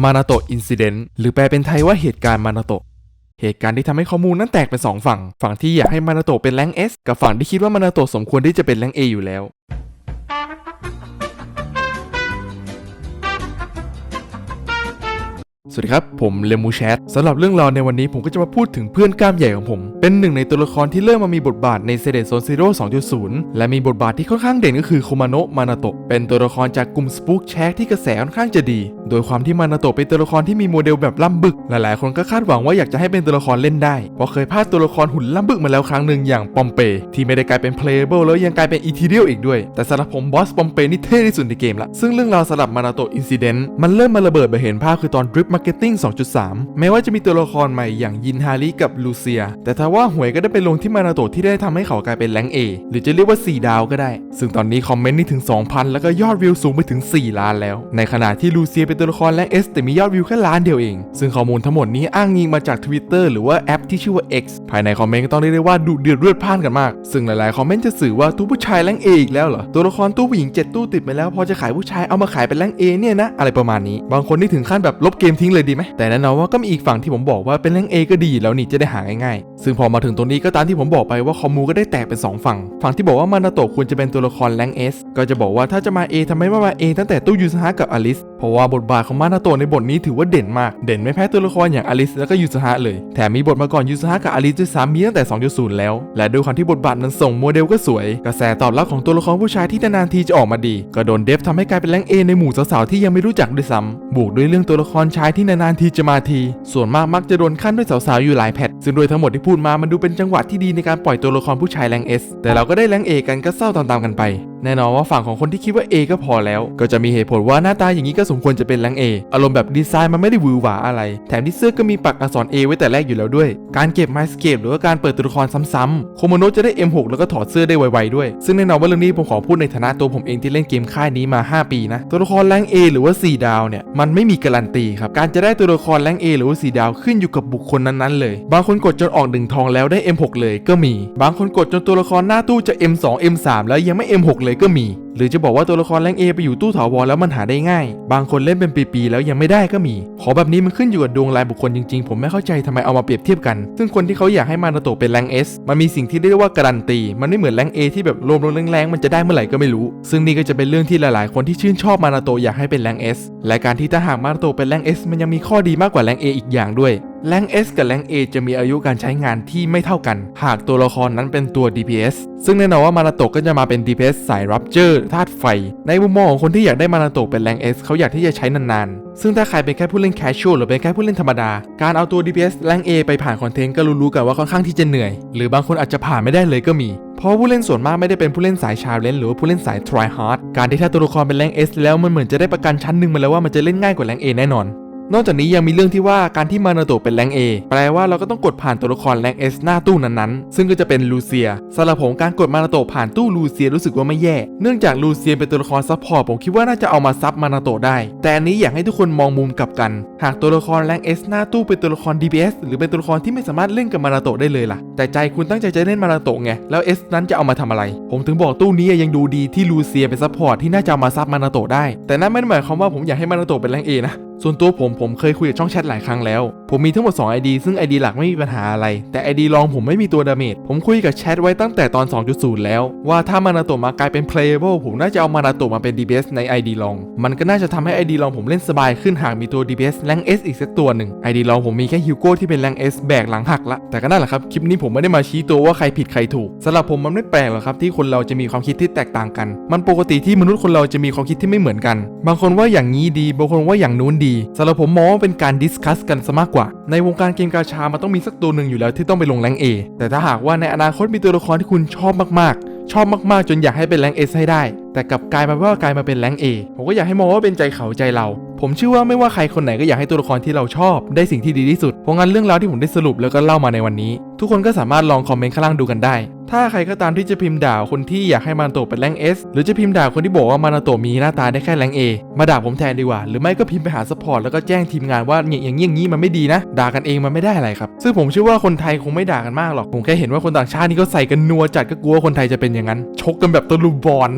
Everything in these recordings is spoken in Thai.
มานาโตะอินซิเดนต์หรือแปลเป็นไทยว่าเหตุการณ์มานาโตะเหตุการณ์ที่ทำให้ข้อมูลนั้นแตกเป็นสองฝั่ง ฝั่งที่อยากให้มานาโตะเป็นแรง S กับฝั่งที่คิดว่ามานาโตะสมควรที่จะเป็นแรง A อยู่แล้ว สวัสดีครับ ผมเลมูแชทสำหรับเรื่องราวในวันนี้ผมก็จะมาพูดถึงเพื่อนกล้ามใหญ่ของผม เป็นหนึ่งในตัวละครที่เริ่มมามีบทบาทในเซเดโซนซีโร่2.0 และมีบทบาทที่ค่อนข้างเด่นก็คือโคมาโนะมานาโตะเป็นตัวละครจากกลุ่มสปูกแชกที่กระแสค่อนข้างจะดี โดยความที่มานาโตะเป็นตัวละครที่มีโมเดลแบบล่ำบึก หลายๆ คนก็คาดหวังว่าอยากจะให้เป็นตัวละครเล่นได้เพราะเคยพลาดตัวละครหุ่นล่ำบึกมาแล้วครั้งหนึ่งอย่างปอมเปที่ไม่ได้กลายเป็น playable แล้วยังกลายเป็นอีทีเรียลอีกด้วย แต่สำหรับผมบอสปอมเปนี่เท่ที่สุดในเกมละซึ่งเรื่องราวสำหรับมานาโตะอินซิเดนต์มันเริ่มมาระเบิดไปเห็นภาพคือตอน Drip Marketing 2.3 แม้ว่าจะมีตัวละครใหม่อย่างยินฮาริกับลูเซีย แต่ถ้าว่าหวยก็ได้ไปลงที่มานาโตะที่ได้ทำให้เขากลายเป็นแรงเอหรือจะเรียกว่า 4 ดาวก็ได้ ซึ่งตอนนี้คอมเมนต์นี่ถึง 2,000 แล้วก็ยอดวิวสูงไปถึง 4 ล้านแล้ว ในขณะที่ลูเซียเป็นตัวละครแรงเอสแต่มียอดวิวแค่ล้านเดียวเอง ซึ่งข้อมูลทั้งหมดนี้อ้างอิงมาจาก Twitter หรือว่าแอปที่ชื่อว่า X ภายในคอมเมนต์ก็ต้องเรียกได้ว่าดุเดือดเลือดพ่านกันมาก ซึ่งหลายๆคอมเมนต์จะสื่อว่าตู้ผู้ชายแรงเออีกแล้วเหรอตัวละครตู้ผู้หญิง 7 ตู้ติดไปแล้วพอจะขายผู้ชายเอามาขายเป็นแรงเอเนี่ยนะอะไรประมาณนี้ บางคนนี่ถึงขั้นแบบลบเกมทิ้งเลยดีไหมแต่แน่นอนว่าก็มีอีกฝั่งที่ผมบอกว่าเป็นเรงเอก็ดีแล้วนี่จะได้หาง่ายๆ ซึ่งพอมาถึงตรงนี้ก็ตามที่ผมบอกไปว่าคอมมูก็ได้แตกเป็นสองฝั่ง ฝั่งที่บอกว่ามานาโตะควรจะเป็นตัวละครแรงเอสก็จะบอกว่าถ้าจะมา A ทำไมไม่มา A ตั้งแต่ตู้ยูซฮะกับอลิส เพราะว่าบทบาทของมานาโตะในบทนี้ถือว่าเด่นมาก เด่นไม่แพ้ตัวละครอย่างอลิสแล้วก็ยูซฮะเลย แถมมีบทมาก่อนยูซฮะกับอลิสด้วยซ้ำมีตั้งแต่ 2.0 แล้ว และด้วยความที่บทบาทนั้นส่งโมเดลก็สวย กระแสตอบรับของตัวละครผู้ชายที่นานๆทีจะออกมาดี ก็โดนเดฟทำให้กลายเป็นแรงเอในหมู่สาวๆที่ยังไม่รู้จักด้วยซ้ำบวกด้วยเรื่องตัวละครชายที่นานๆทีจะมาที ส่วนมากมักจะโดนขั้นด้วยสาวๆอยู่หลายแพทซึ่งโดยทั้งหมดที่พูดมามันดูเป็นจังหวะที่ดีในการปล่อยตัวละครผู้ชายแรงเอสแต่เราก็ได้แรงเอกันก็เศร้าตามๆกันไป แน่นอนว่าฝั่งของคนที่คิดว่า A ก็พอแล้ว ก็จะมีเหตุผลว่าหน้าตาอย่างนี้ก็สมควรจะเป็นแรง A อารมณ์แบบดีไซน์มันไม่ได้วือหวาอะไร แถมที่เสื้อก็มีปักอักษร A ไว้แต่แรกอยู่แล้วด้วย การเก็บไมสเกปหรือว่าการเปิดตัวละครซ้ำๆโคโมโนะจะได้ M6 แล้วก็ถอดเสื้อได้ไวๆด้วย ซึ่งแน่นอนว่าเรื่องนี้ผมขอพูดในฐานะตัวผมเองที่เล่นเกมค่ายนี้มา 5 ปีนะ ตัวละครแรง A หรือว่า 4 ดาวเนี่ยมันไม่มีการันตีครับ การจะได้ตัวละครแรง A หรือว่า 4 ดาวขึ้นอยู่กับบุคคลนั้นๆเลย บางคนกดจนออกหนึ่งทองแล้วได้ M6 เลยก็มี บางคนกดจนตัวละครหน้าตู้จะ M2 M3 แล้วยังไม่ M6 เลยก็มี หรือจะบอกว่าตัวละครแรง A ไปอยู่ตู้ถาวรแล้วมันหาได้ง่าย บางคนเล่นเป็นปีๆแล้วยังไม่ได้ก็มี ขอแบบนี้มันขึ้นอยู่กับดวงรายบุคคลจริงๆ ผมไม่เข้าใจทำไมเอามาเปรียบเทียบกัน ซึ่งคนที่เขาอยากให้มานาโตะเป็นแรง S มันมีสิ่งที่เรียกว่าการันตี มันไม่เหมือนแรง A ที่แบบรวมๆแรงๆมันจะได้เมื่อไหร่ก็ไม่รู้ ซึ่งนี่ก็จะเป็นเรื่องที่หลายๆ คนที่ชื่นชอบมานาโตะอยากให้เป็นแรง S และการที่ถ้าหากมานาโตะเป็นแรง S มันยังมีข้อดีมากกว่าแรง A อีกอย่างด้วย แรง S กับแรง A จะมีอายุการใช้งานที่ไม่เท่ากัน หากตัวละครนั้นเป็นตัว DPS ซึ่งแน่นอนว่ามานาโตะก็จะมาเป็น DPS สาย Rapture ธาตุไฟ ในมุมมองของคนที่อยากได้มานาโตะเป็นแรง S เขาอยากที่จะใช้นานๆ ซึ่งถ้าใครเป็นแค่ผู้เล่น casual หรือเป็นแค่ผู้เล่นธรรมดา การเอาตัว DPS แรง A ไปผ่านคอนเทนต์ก็รู้ๆกันว่าค่อนข้างที่จะเหนื่อย หรือบางคนอาจจะผ่านไม่ได้เลยก็มีเพราะผู้เล่นส่วนมากไม่ได้เป็นผู้เล่นสายชาเลนหรือว่าผู้เล่นสาย try hard การที่ถ้าตัวละครเป็นแรง S แล้วมันเหมือนจะได้ประกันชั้นหนึ่งมาแล้วว่ามันจะเล่นง่ายกว่าแรง A แน่นอน นอกจากนี้ยังมีเรื่องที่ว่าการที่มานาโตะเป็นแรง A แปลว่าเราก็ต้องกดผ่านตัวละครแรง S หน้าตู้นั้นๆ ซึ่งก็จะเป็นลูเซียสำหรับผมการกดมานาโตะผ่านตู้ลูเซียรู้สึกว่าไม่แย่ เนื่องจากลูเซียเป็นตัวละครซับพอร์ตผมคิดว่าน่าจะเอามาซับมานาโตะได้ แต่อันนี้อยากให้ทุกคนมองมุมกลับกัน หากตัวละครแรง S หน้าตู้เป็นตัวละคร DPS หรือเป็นตัวละครที่ไม่สามารถเล่นกับมานาโตะได้เลยล่ะ แต่ใจคุณตั้งใจจะเล่นมานาโตะไง แล้ว S นั้นจะเอามาทำอะไร ผมถึงบอกตู้นี้ยังดูดีที่ลูเซียเป็นซับพอร์ตที่น่าจะเอามาซับมานาโตะได้ แต่นั่นไม่ได้หมายความว่าผมอยากให้มานาโตะเป็นแรง A นะ ส่วนตัวผมผมเคยคุยกับช่องแชทหลายครั้งแล้ว ผมมีทั้งหมด 2 ID ซึ่ง ID หลักไม่มีปัญหาอะไร แต่ ID รองผมไม่มีตัวดาเมจ ผมคุยกับแชทไว้ตั้งแต่ตอน 2.0 แล้ว ว่าถ้ามานาโตะมากลายเป็น playable ผมน่าจะเอามานาโตะมาเป็น DPS ใน ID รอง มันก็น่าจะทำให้ ID รองผมเล่นสบายขึ้นหากมีตัว DPS แรง S อีกสักตัวหนึ่ง ID รองผมมีแค่ฮิวโก้ที่เป็นแรง S แบกหลังหักละ แต่ก็นั่นแหละครับ คลิปนี้ผมไม่ได้มาชี้ตัวว่าใครผิดใครถูกสำหรับผมมันไม่แปลกหรอกครับที่คนเราจะมีความคิดที่แตกต่างกัน มันปกติที่มนุษย์คนเราจะมีความคิดที่ไม่เหมือนกัน บางคนว่าอย่างนี้ดี บางคนว่าอย่างนู้นดีสำหรับผมมองว่าเป็นการดิสคัสกันซะมากกว่า ในวงการเกมกาชามันต้องมีสักตัวหนึ่งอยู่แล้วที่ต้องไปลงแรงเอแต่ถ้าหากว่าในอนาคตมีตัวละครที่คุณชอบมากๆ ชอบมากๆ จนอยากให้เป็นแรงเอให้ได้ แต่กลับกลายมาว่ากลายมาเป็นแรงเอผมก็อยากให้มองว่าเป็นใจเขาใจเรา ผมเชื่อว่าไม่ว่าใครคนไหนก็อยากให้ตัวละครที่เราชอบได้สิ่งที่ดีที่สุด เพราะงั้นเรื่องราวที่ผมได้สรุปแล้วก็เล่ามาในวันนี้ ทุกคนก็สามารถลองคอมเมนต์ข้างล่างดูกันได้ ถ้าใครก็ตามที่จะพิมพ์ด่าคนที่อยากให้มานาโตะเป็นแรง S หรือจะพิมพ์ด่าคนที่บอกว่ามานาโตะมีหน้าตาได้แค่แรง A มาด่าผมแทนดีกว่า หรือไม่ก็พิมพ์ไปหาซัพพอร์ตแล้วก็แจ้งทีมงานว่าอย่างอย่างนี้อย่างนี้มันไม่ดีนะ ด่ากันเองมันไม่ได้อะไรครับ ซึ่งผมเชื่อว่าคนไทยคงไม่ด่ากันมากหรอก ผมแค่เห็นว่าคนต่างชาตินี่ก็ใส่กันนัวจัดก็กลัวคนไทยจะเป็นอย่างนั้น ชกกันแบบตะลุมบอล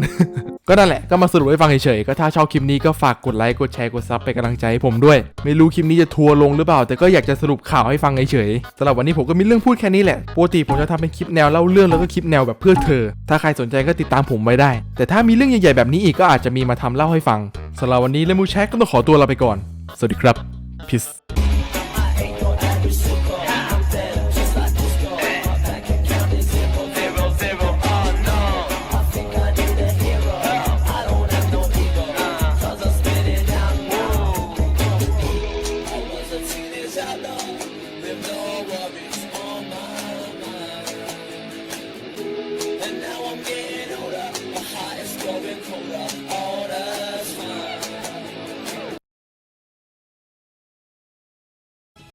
ก็นั่นแหละ ก็มาสรุปให้ฟังเฉยๆ ก็ถ้าชอบคลิปนี้ก็ฝากกดไลค์ กดแชร์ กดซับเป็นกำลังใจให้ผมด้วย ไม่รู้คลิปนี้จะทัวร์ลงหรือเปล่า แต่ก็อยากจะสรุปข่าวให้ฟังเฉยๆสำหรับวันนี้ผมก็มีเรื่องพูดแค่นี้แหละปกติผมจะทำเป็นคลิปแนวเล่าเรื่องแล้วก็คลิปแนวแบบเพื่อเธอ ถ้าใครสนใจก็ติดตามผมไว้ได้ แต่ถ้ามีเรื่องใหญ่ๆแบบนี้อีกก็อาจจะมีมาทำเล่าให้ฟังสำหรับวันนี้เลมูแชกก็ต้องขอตัวลาไปก่อน สวัสดีครับ peace